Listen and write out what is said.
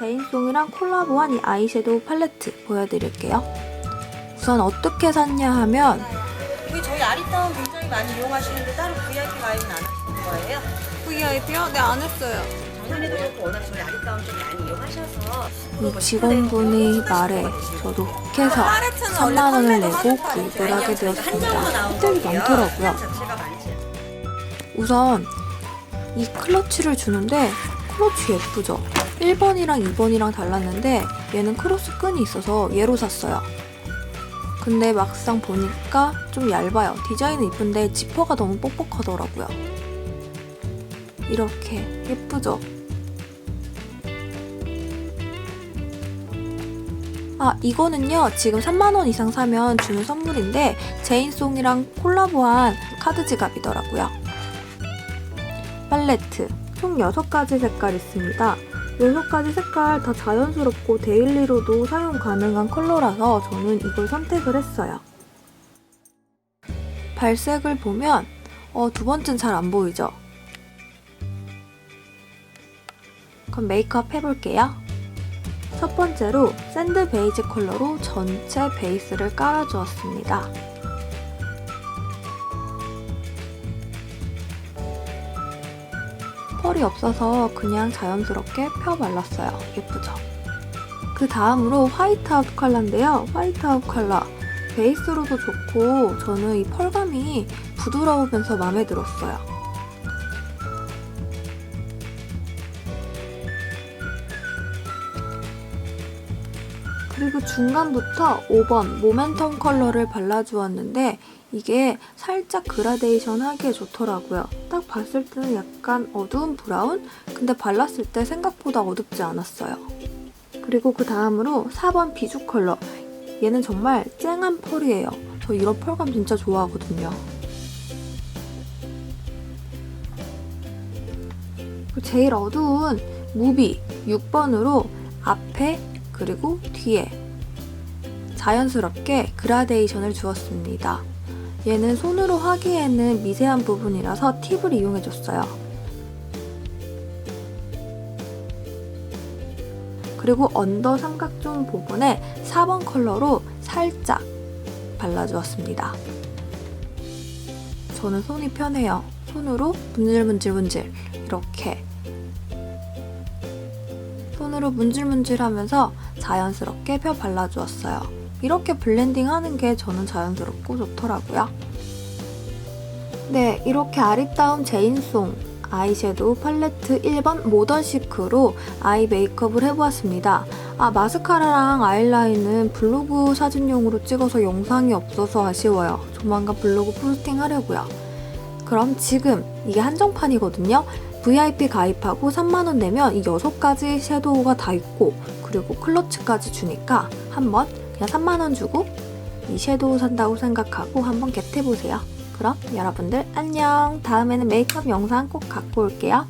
제인송이랑 콜라보한 이 아이섀도우 팔레트 보여드릴게요. 우선 어떻게 샀냐 하면 여기 저희 아리따운 굉장히 많이 이용하시는데 따로 VIP 가입은 안 하시는 거예요? VIP요? 네, 안 했어요. 작년에도 그렇고 워낙 저희 아리따운 좀 많이 이용하셔서 이 직원분이 말에 저도 혹해서 3만 원을 내고 구입을 하게 되었습니다. 혜택이 많더라고요. 우선 이 클러치를 주는데 클러치 예쁘죠? 1번이랑 2번이랑 달랐는데 얘는 크로스 끈이 있어서 얘로 샀어요. 근데 막상 보니까 좀 얇아요. 디자인은 이쁜데 지퍼가 너무 뻑뻑하더라고요. 이렇게 예쁘죠? 아, 이거는요, 지금 3만원 이상 사면 주는 선물인데, 제인송이랑 콜라보한 카드 지갑이더라고요. 팔레트 총 6가지 색깔 있습니다. 6가지 색깔 다 자연스럽고 데일리로도 사용 가능한 컬러라서 저는 이걸 선택을 했어요. 발색을 보면 어, 두 번째는 잘 안 보이죠? 그럼 메이크업 해볼게요. 첫 번째로 샌드 베이지 컬러로 전체 베이스를 깔아주었습니다. 펄이 없어서 그냥 자연스럽게 펴 발랐어요. 예쁘죠? 그 다음으로 화이트아웃 컬러인데요. 화이트아웃 컬러. 베이스로도 좋고 저는 이 펄감이 부드러우면서 마음에 들었어요. 그리고 중간부터 5번 모멘텀 컬러를 발라주었는데 이게 살짝 그라데이션 하기에 좋더라고요. 딱 봤을 때는 약간 어두운 브라운? 근데 발랐을 때 생각보다 어둡지 않았어요. 그리고 그 다음으로 4번 비주 컬러. 얘는 정말 쨍한 펄이에요. 저 이런 펄감 진짜 좋아하거든요. 제일 어두운 무비 6번으로 앞에 그리고 뒤에 자연스럽게 그라데이션을 주었습니다. 얘는 손으로 하기에는 미세한 부분이라서 팁을 이용해줬어요. 그리고 언더 삼각존 부분에 4번 컬러로 살짝 발라주었습니다. 저는 손이 편해요. 손으로 문질문질문질 이렇게 손으로 문질문질하면서 자연스럽게 펴 발라주었어요. 이렇게 블렌딩 하는 게 저는 자연스럽고 좋더라고요. 네, 이렇게 아리따움 제인송 아이섀도우 팔레트 1번 모던 시크로 아이 메이크업을 해보았습니다. 아, 마스카라랑 아이라인은 블로그 사진용으로 찍어서 영상이 없어서 아쉬워요. 조만간 블로그 포스팅 하려고요. 그럼 지금 이게 한정판이거든요. VIP 가입하고 3만원 내면 이 6가지 섀도우가 다 있고 그리고 클러치까지 주니까 한번 그냥 3만원 주고 이 섀도우 산다고 생각하고 한번 겟해보세요. 그럼 여러분들 안녕. 다음에는 메이크업 영상 꼭 갖고 올게요.